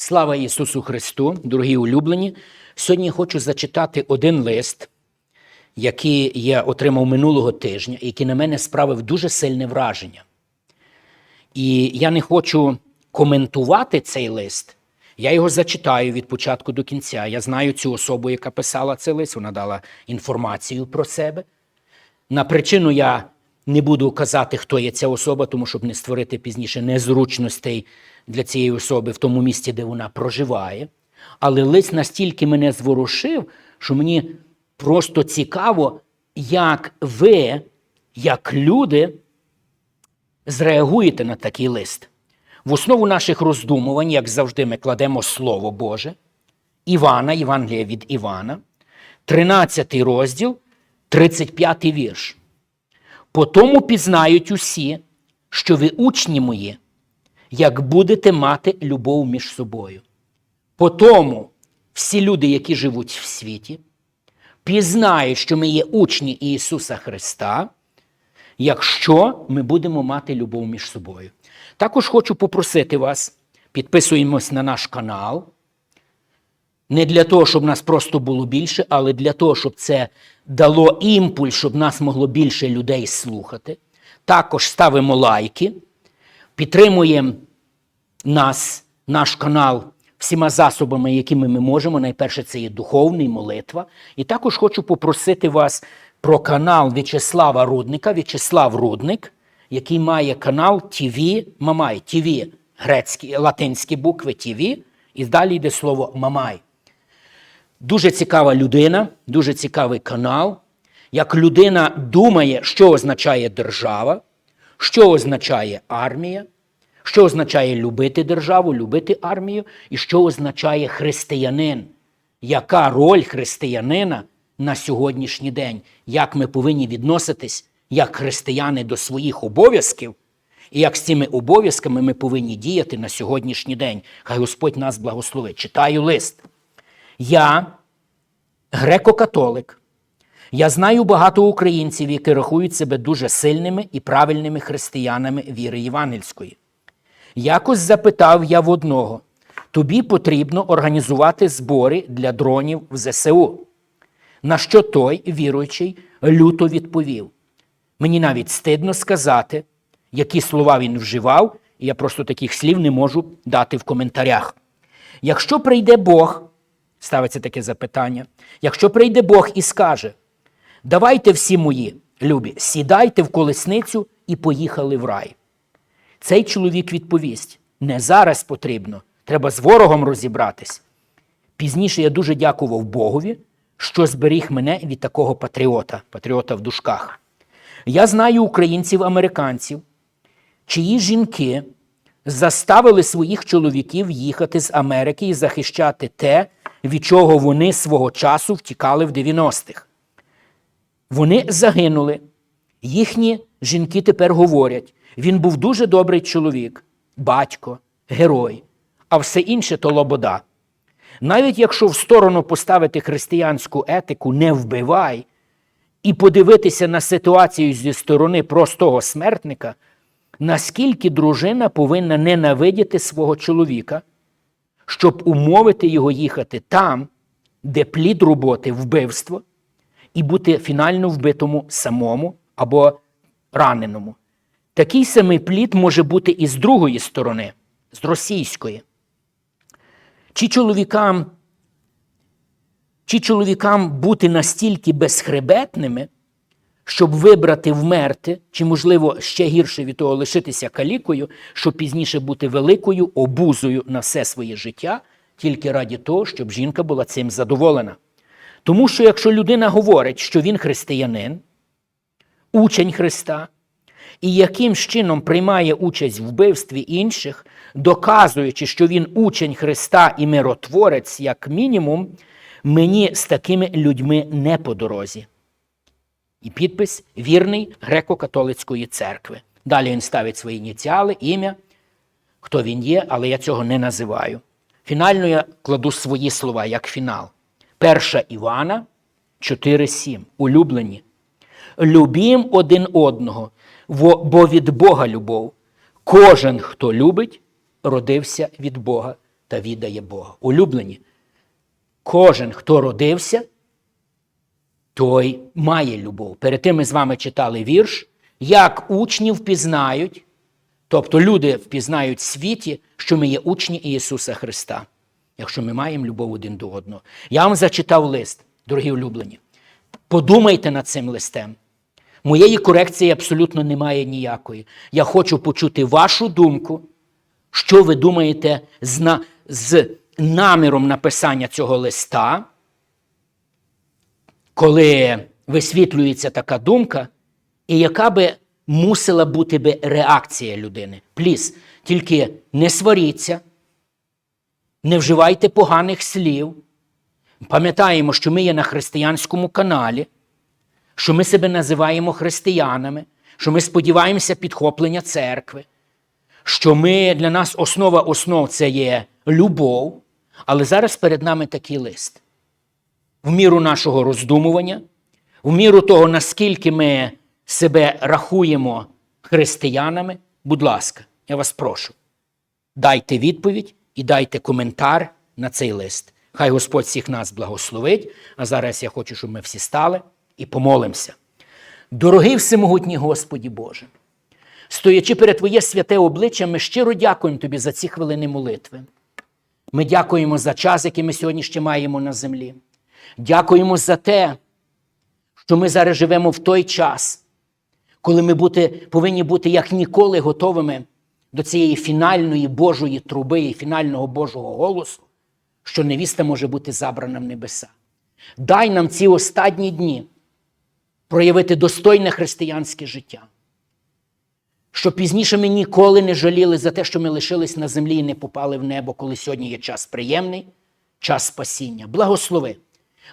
Слава Ісусу Христу, дорогі улюблені. Сьогодні хочу зачитати один лист, який я отримав минулого тижня, який на мене справив дуже сильне враження. І я не хочу коментувати цей лист. Я його зачитаю від початку до кінця. Я знаю цю особу, яка писала цей лист, вона дала інформацію про себе. На причину я не буду казати, хто є ця особа, тому щоб не створити пізніше незручностей для цієї особи в тому місці, де вона проживає. Але лист настільки мене зворушив, що мені просто цікаво, як ви, як люди, зреагуєте на такий лист. В основу наших роздумувань, як завжди, ми кладемо Слово Боже, Івана, Євангелія від Івана, 13 розділ, 35 вірш. По тому пізнають усі, що ви учні мої, як будете мати любов між собою. По тому всі люди, які живуть в світі, пізнають, що ми є учні Ісуса Христа, якщо ми будемо мати любов між собою. Також хочу попросити вас, підписуємось на наш канал. Не для того, щоб нас просто було більше, але для того, щоб це дало імпульс, щоб нас могло більше людей слухати. Також ставимо лайки, підтримуємо нас, наш канал всіма засобами, якими ми можемо. Найперше, це є духовний молитва. І також хочу попросити вас про канал В'ячеслава Рудника, В'ячеслав Рудник, який має канал ТВ Мамай. ТВ грецькі, латинські букви ТВ, і далі йде слово Мамай. Дуже цікава людина, дуже цікавий канал. Як людина думає, що означає держава, що означає армія, що означає любити державу, любити армію, і що означає християнин, яка роль християнина на сьогоднішній день, як ми повинні відноситись як християни до своїх обов'язків, і як з цими обов'язками ми повинні діяти на сьогоднішній день. Хай Господь нас благословить. Читаю лист. Я греко-католик. Я знаю багато українців, які рахують себе дуже сильними і правильними християнами віри євангельської. Якось запитав я в одного: тобі потрібно організувати збори для дронів в ЗСУ. На що той, віруючий, люто відповів: Мені навіть стидно сказати, які слова він вживав, і я просто таких слів не можу дати в коментарях. Якщо прийде Бог, ставиться таке запитання, якщо прийде Бог і скаже, давайте всі мої любі, сідайте в колесницю і поїхали в рай. Цей чоловік відповість: не зараз потрібно, треба з ворогом розібратись. Пізніше я дуже дякував Богові, що зберіг мене від такого патріота, патріота в дужках. Я знаю українців-американців, чиї жінки заставили своїх чоловіків їхати з Америки і захищати те, від чого вони свого часу втікали в 90-х. Вони загинули. Їхні жінки тепер говорять: він був дуже добрий чоловік, батько, герой, а все інше то лобода. Навіть якщо в сторону поставити християнську етику не вбивай і подивитися на ситуацію зі сторони простого смертника, наскільки дружина повинна ненавидіти свого чоловіка, щоб умовити його їхати там, де плід роботи вбивство, і бути фінально вбитому самому або раненому. Такий самий плід може бути і з другої сторони, з російської. Чи чоловікам, чи чоловікам бути настільки безхребетними, щоб вибрати вмерти, чи, можливо, ще гірше від того лишитися калікою, щоб пізніше бути великою обузою на все своє життя, тільки раді того, щоб жінка була цим задоволена. Тому що якщо людина говорить, що він християнин, учень Христа, і яким чином приймає участь в вбивстві інших, доказуючи, що він учень Христа і миротворець, як мінімум, мені з такими людьми не по дорозі. І підпис вірний греко-католицької церкви. Далі він ставить свої ініціали, ім'я, хто він є, але я цього не називаю. Фінально я кладу свої слова як фінал. Перша Івана 4,7. Улюблені. Любім один одного, бо від Бога любов. Кожен, хто любить, родився від Бога. та відає Бога. Улюблені, кожен, хто родився, той має любов. Перед тим ми з вами читали вірш, як учні впізнають, тобто люди впізнають в світі, що ми є учні Ісуса Христа, якщо ми маємо любов один до одного. Я вам зачитав лист, дорогі улюблені. Подумайте над цим листем. Моєї корекції абсолютно немає ніякої. Я хочу почути вашу думку, що ви думаєте з, на, з наміром написання цього листа, коли висвітлюється така думка, і яка би мусила бути би реакція людини. Пліс, тільки не сваріться, не вживайте поганих слів. Пам'ятаємо, що ми є на християнському каналі, що ми себе називаємо християнами, що ми сподіваємося підхоплення церкви, що ми для нас основа основ це є любов. Але зараз перед нами такий лист. В міру нашого роздумування, в міру того, наскільки ми себе рахуємо християнами, будь ласка, я вас прошу, дайте відповідь і дайте коментар на цей лист. Хай Господь всіх нас благословить. А зараз я хочу, щоб ми всі стали і помолимося. Дорогий всемогутній Господі Боже, стоячи перед Твоє святе обличчя, ми щиро дякуємо Тобі за ці хвилини молитви. Ми дякуємо за час, який ми сьогодні ще маємо на землі. Дякуємо за те, що ми зараз живемо в той час, коли ми бути, повинні бути як ніколи готовими до цієї фінальної Божої труби і фінального Божого голосу, що невіста може бути забрана в небеса. Дай нам ці останні дні проявити достойне християнське життя. Щоб пізніше ми ніколи не жаліли за те, що ми лишились на землі і не попали в небо, коли сьогодні є час приємний, час спасіння. Благослови.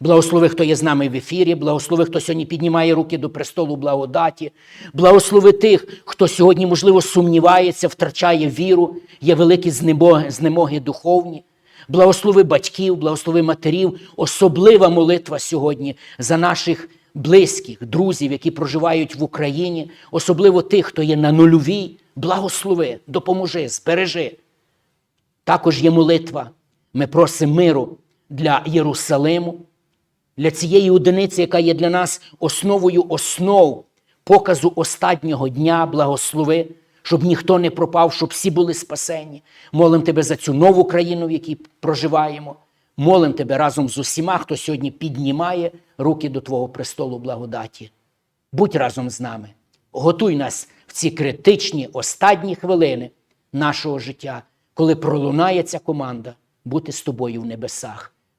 Благослови, хто є з нами в ефірі, благослови, хто сьогодні піднімає руки до престолу благодаті, благослови тих, хто сьогодні, можливо, сумнівається, втрачає віру, є великі знемоги, знемоги духовні. Благослови батьків, благослови матерів, особлива молитва сьогодні за наших близьких, друзів, які проживають в Україні, особливо тих, хто є на нульовій. Благослови, допоможи, збережи. Також є молитва. Ми просимо миру для Єрусалиму, для цієї одиниці, яка є для нас основою основ показу останнього дня, благослови, щоб ніхто не пропав, щоб всі були спасені. Молим тебе за цю нову країну, в якій проживаємо. Молим тебе разом з усіма, хто сьогодні піднімає руки до Твого престолу благодаті. Будь разом з нами. Готуй нас в ці критичні останні хвилини нашого життя, коли пролунає ця команда бути з тобою в небесах.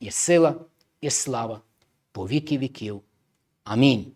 і сила, і слава по віки віків. Амінь.